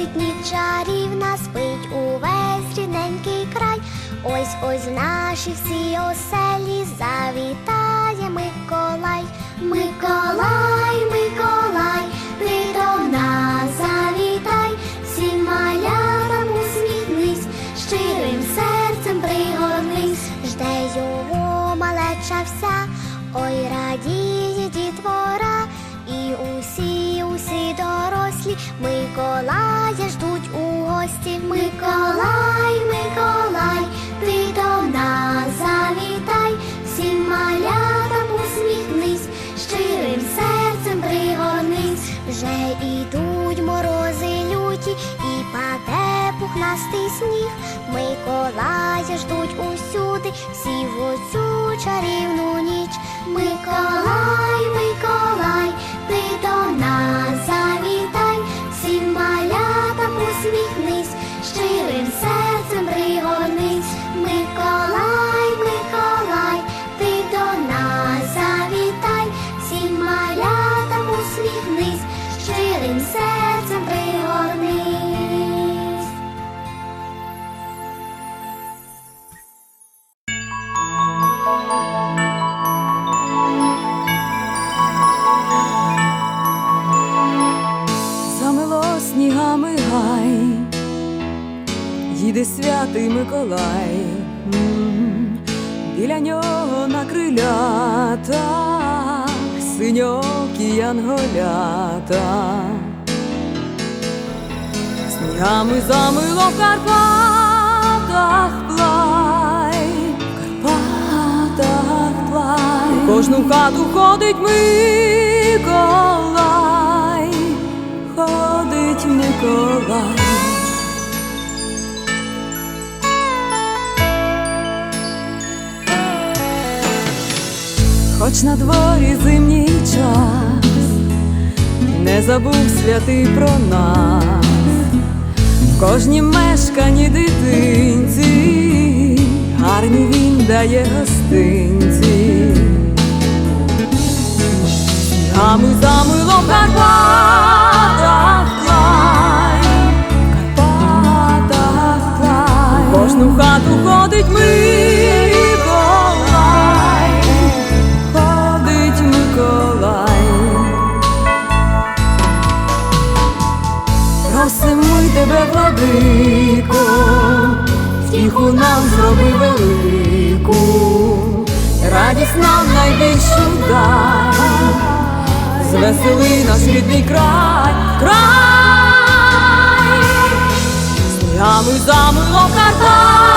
світить ніч чарівна, спить увесь рідненький край. Ось ось в наші всі оселі завітає Миколай. Миколай, Миколай, ти до нас завітай, всім малятам усміхнись, щирим серцем пригорнись, жде його малеча вся, ой радіє дітвора, і усі, усі дорослі Миколая пухнастий сніг. Миколая ждуть усюди, всі в оцю чарівну ніч. Миколай, Миколай, ти до нас завітай, всім малятам усміхнись, щирим серцем пригорнись. Миколай, Миколай, ти до нас завітай, всім малятам усміхнись, щирим серцем святий Миколай, біля нього на крилятах синьокі янголята. Снігами замило в Карпатах плай, в Карпатах плай. У кожну хату ходить Миколай, Хоч на дворі зимній час, не забув святий про нас, в кожній мешканні дитинці, гарні він дає гостинці. Снігами замило в Карпатах край, в. В Кожну хату ходить Миколай, Просимо ми тебе, владико, втіху нам зроби велику, радість нам найбільшу дай, звесели наш рідний край, край, снігами замило Карпат.